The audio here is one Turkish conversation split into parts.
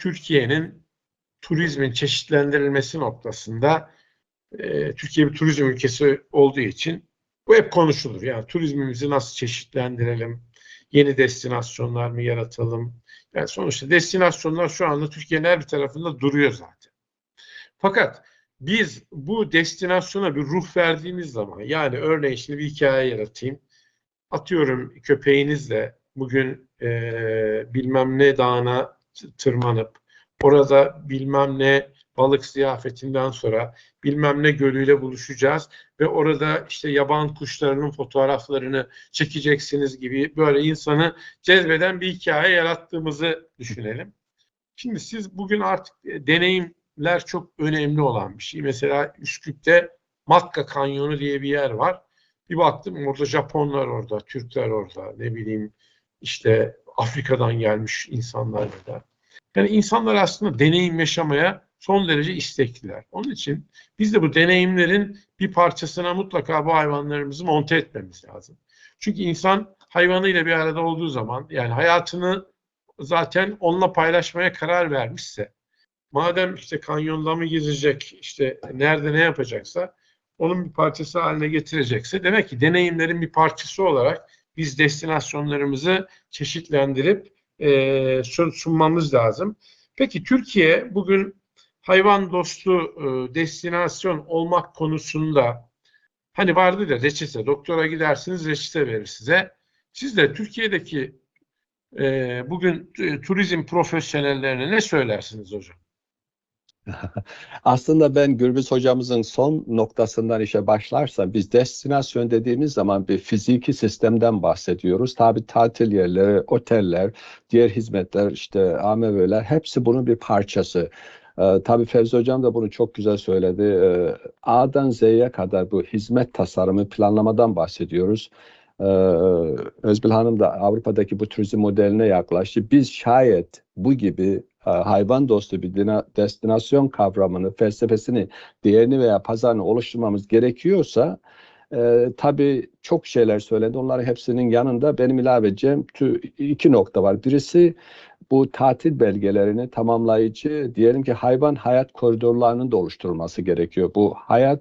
Türkiye'nin turizmin çeşitlendirilmesi noktasında e, Türkiye bir turizm ülkesi olduğu için bu hep konuşulur. Yani turizmimizi nasıl çeşitlendirelim? Yeni destinasyonlar mı yaratalım? Yani sonuçta destinasyonlar şu anda Türkiye'nin her bir tarafında duruyor zaten. Fakat biz bu destinasyona bir ruh verdiğimiz zaman yani örneğin şimdi bir hikaye yaratayım. Atıyorum köpeğinizle bugün e, bilmem ne dağına tırmanıp orada bilmem ne balık ziyafetinden sonra bilmem ne gölüyle buluşacağız ve orada işte yaban kuşlarının fotoğraflarını çekeceksiniz gibi böyle insanı cezbeden bir hikaye yarattığımızı düşünelim. Şimdi siz bugün artık e, deneyimler çok önemli olan bir şey. Mesela Üsküp'te Matka Kanyonu diye bir yer var. Bir baktım orada Japonlar orada, Türkler orada, ne bileyim işte Afrika'dan gelmiş insanlar da. Yani insanlar aslında deneyim yaşamaya son derece istekliler. Onun için biz de bu deneyimlerin bir parçasına mutlaka bu hayvanlarımızı monte etmemiz lazım. Çünkü insan hayvanıyla bir arada olduğu zaman yani hayatını zaten onunla paylaşmaya karar vermişse madem işte kanyonda mı gezecek işte nerede ne yapacaksa onun bir parçası haline getirecekse demek ki deneyimlerin bir parçası olarak biz destinasyonlarımızı çeşitlendirip e, sunmamız lazım. Peki Türkiye bugün hayvan dostu e, destinasyon olmak konusunda hani vardı da reçete, doktora gidersiniz reçete verir size. Siz de Türkiye'deki e, bugün e, turizm profesyonellerine ne söylersiniz hocam? Aslında ben Gürbüz hocamızın son noktasından işe başlarsa biz destinasyon dediğimiz zaman bir fiziki sistemden bahsediyoruz. Tabi tatil yerleri, oteller, diğer hizmetler, işte AMV'ler hepsi bunun bir parçası. Ee, tabii Fevzi Hocam da bunu çok güzel söyledi. Ee, A'dan Z'ye kadar bu hizmet tasarımı planlamadan bahsediyoruz. Ee, Özbil Hanım da Avrupa'daki bu turizm modeline yaklaştı. Biz şayet bu gibi hayvan dostu bir destinasyon kavramını, felsefesini, değerini veya pazarını oluşturmamız gerekiyorsa e, tabii çok şeyler söyledi. Onların hepsinin yanında benim ilave edeceğim iki nokta var. Birisi bu tatil belgelerini tamamlayıcı diyelim ki hayvan hayat koridorlarının da oluşturulması gerekiyor. Bu hayat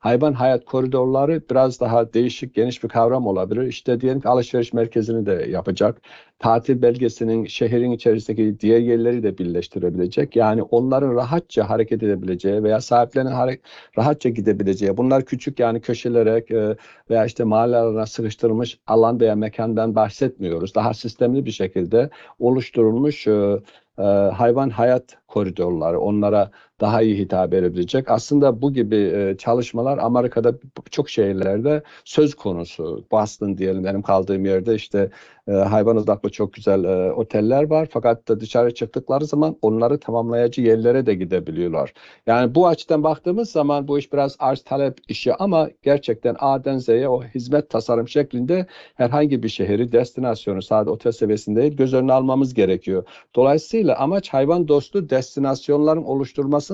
Hayvan hayat koridorları biraz daha değişik, geniş bir kavram olabilir. İşte diyelim ki alışveriş merkezini de yapacak. Tatil belgesinin şehrin içerisindeki diğer yerleri de birleştirebilecek. Yani onların rahatça hareket edebileceği veya sahiplerinin rahatça gidebileceği. Bunlar küçük yani köşelere e, veya işte mahallelerine sıkıştırılmış alan veya mekandan bahsetmiyoruz. Daha sistemli bir şekilde oluşturulmuş e, e, hayvan hayat koridorları onlara daha iyi hitap edebilecek. Aslında bu gibi e, çalışmalar Amerika'da çok şehirlerde söz konusu. Boston diyelim benim kaldığım yerde işte e, hayvan odaklı çok güzel e, oteller var. Fakat da dışarı çıktıkları zaman onları tamamlayıcı yerlere de gidebiliyorlar. Yani bu açıdan baktığımız zaman bu iş biraz arz talep işi ama gerçekten A'den Z'ye o hizmet tasarım şeklinde herhangi bir şehri destinasyonu sadece otel seviyesinde değil göz önüne almamız gerekiyor. Dolayısıyla amaç hayvan dostu destinasyonların oluşturmasında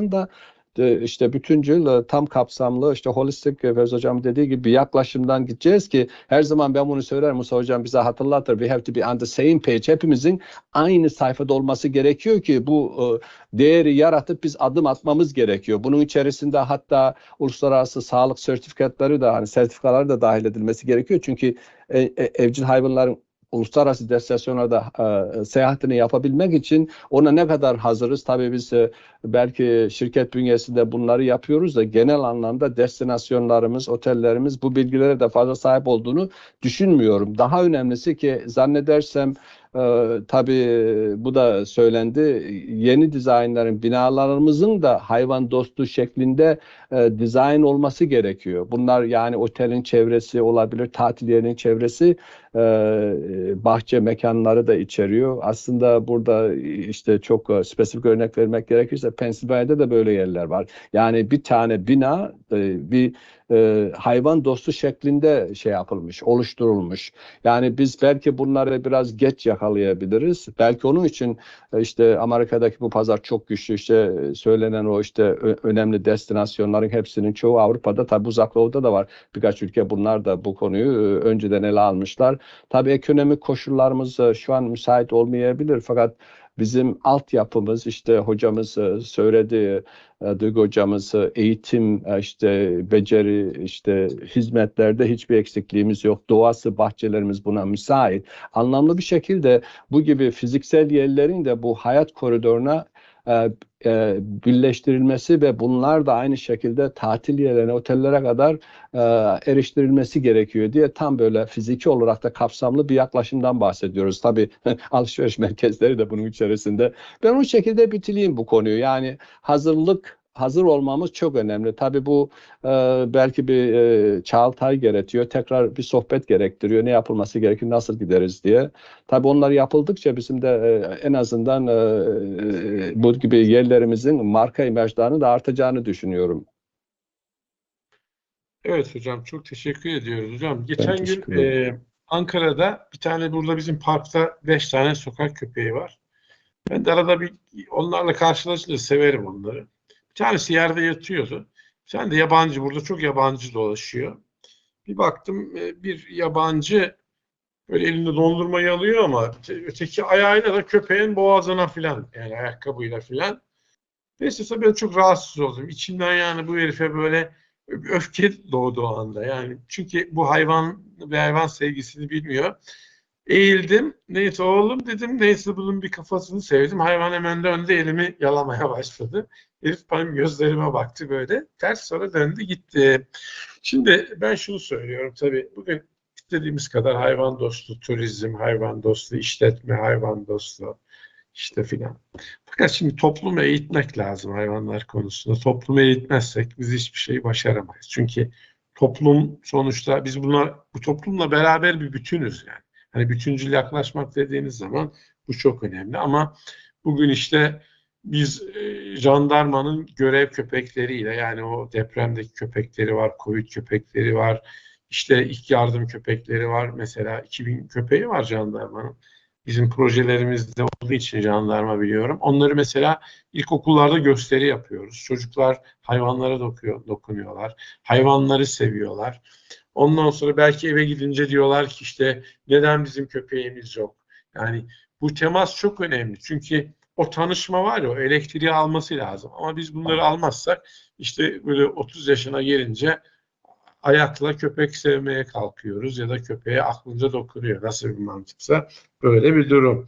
e, işte bütüncül, e, tam kapsamlı, işte holistik e, Fevzi Hocam dediği gibi bir yaklaşımdan gideceğiz ki her zaman ben bunu söylerim Musa Hocam bize hatırlatır. We have to be on the same page. Hepimizin aynı sayfada olması gerekiyor ki bu değeri yaratıp biz adım atmamız gerekiyor. Bunun içerisinde hatta uluslararası sağlık sertifikatları da hani sertifikaları da dahil edilmesi gerekiyor. Çünkü evcil hayvanların uluslararası destinasyonlarda e, seyahatini yapabilmek için ona ne kadar hazırız? Tabii biz e, belki şirket bünyesinde bunları yapıyoruz da genel anlamda destinasyonlarımız, otellerimiz bu bilgilere de fazla sahip olduğunu düşünmüyorum. Daha önemlisi ki zannedersem ee, tabii bu da söylendi. Yeni dizaynların, binalarımızın da hayvan dostu şeklinde e, dizayn olması gerekiyor. Bunlar yani otelin çevresi olabilir, tatil yerinin çevresi, e, bahçe mekanları da içeriyor. Aslında burada işte çok e, spesifik örnek vermek gerekirse Pennsylvania'da da böyle yerler var. Yani bir tane bina e, bir e, hayvan dostu şeklinde şey yapılmış, oluşturulmuş. Yani biz belki bunları biraz geç yakalayabiliriz. Belki onun için e, işte Amerika'daki bu pazar çok güçlü. İşte söylenen o işte önemli destinasyonların hepsinin çoğu Avrupa'da tabi uzak doğuda da var. Birkaç ülke bunlar da bu konuyu e, önceden ele almışlar. Tabii ekonomik koşullarımız e, şu an müsait olmayabilir fakat bizim altyapımız işte hocamız e, söyledi, e, Duygu hocamız e, eğitim, işte beceri, işte hizmetlerde hiçbir eksikliğimiz yok. Doğası, bahçelerimiz buna müsait. Anlamlı bir şekilde bu gibi fiziksel yerlerin de bu hayat koridoruna e, e, birleştirilmesi ve bunlar da aynı şekilde tatil yerlerine, otellere kadar e, eriştirilmesi gerekiyor diye tam böyle fiziki olarak da kapsamlı bir yaklaşımdan bahsediyoruz. Tabii alışveriş merkezleri de bunun içerisinde. Ben o şekilde bitireyim bu konuyu. Yani hazırlık hazır olmamız çok önemli. Tabii bu e, belki bir e, Çağatay gerekiyor. Tekrar bir sohbet gerektiriyor. Ne yapılması gerekiyor, nasıl gideriz diye. Tabii onlar yapıldıkça bizim de e, en azından e, e, bu gibi yerlerimizin marka imajlarının da artacağını düşünüyorum. Evet hocam çok teşekkür ediyoruz hocam. Geçen gün e, Ankara'da bir tane burada bizim parkta beş tane sokak köpeği var. Ben de arada bir onlarla karşılaşınca severim onları. Tanesi yerde yatıyordu. Tane de yabancı burada çok yabancı dolaşıyor. Bir baktım e, bir yabancı böyle elinde dondurmayı alıyor ama öteki ayağıyla da köpeğin boğazına filan yani ayakkabıyla filan. Neyse ben çok rahatsız oldum. İçimden yani bu herife böyle öfke doğdu o anda. Yani çünkü bu hayvan ve hayvan sevgisini bilmiyor. Eğildim. Neyse oğlum dedim. Neyse bunun bir kafasını sevdim. Hayvan hemen döndü elimi yalamaya başladı. Herif benim gözlerime baktı böyle. Ters sonra döndü gitti. Şimdi ben şunu söylüyorum tabii. Bugün istediğimiz kadar hayvan dostu turizm, hayvan dostu işletme, hayvan dostu işte filan. Fakat şimdi toplumu eğitmek lazım hayvanlar konusunda. Toplumu eğitmezsek biz hiçbir şeyi başaramayız. Çünkü toplum sonuçta biz buna bu toplumla beraber bir bütünüz yani. Hani bütüncül yaklaşmak dediğiniz zaman bu çok önemli ama bugün işte biz e, jandarmanın görev köpekleriyle yani o depremdeki köpekleri var, Covid köpekleri var, işte ilk yardım köpekleri var. Mesela 2000 köpeği var jandarmanın. Bizim projelerimizde olduğu için jandarma biliyorum. Onları mesela ilkokullarda gösteri yapıyoruz. Çocuklar hayvanlara dokuyor, dokunuyorlar. Hayvanları seviyorlar. Ondan sonra belki eve gidince diyorlar ki işte neden bizim köpeğimiz yok? Yani bu temas çok önemli. Çünkü o tanışma var ya o elektriği alması lazım. Ama biz bunları almazsak işte böyle 30 yaşına gelince ayakla köpek sevmeye kalkıyoruz ya da köpeğe aklınca dokunuyor. Nasıl bir mantıksa böyle bir durum.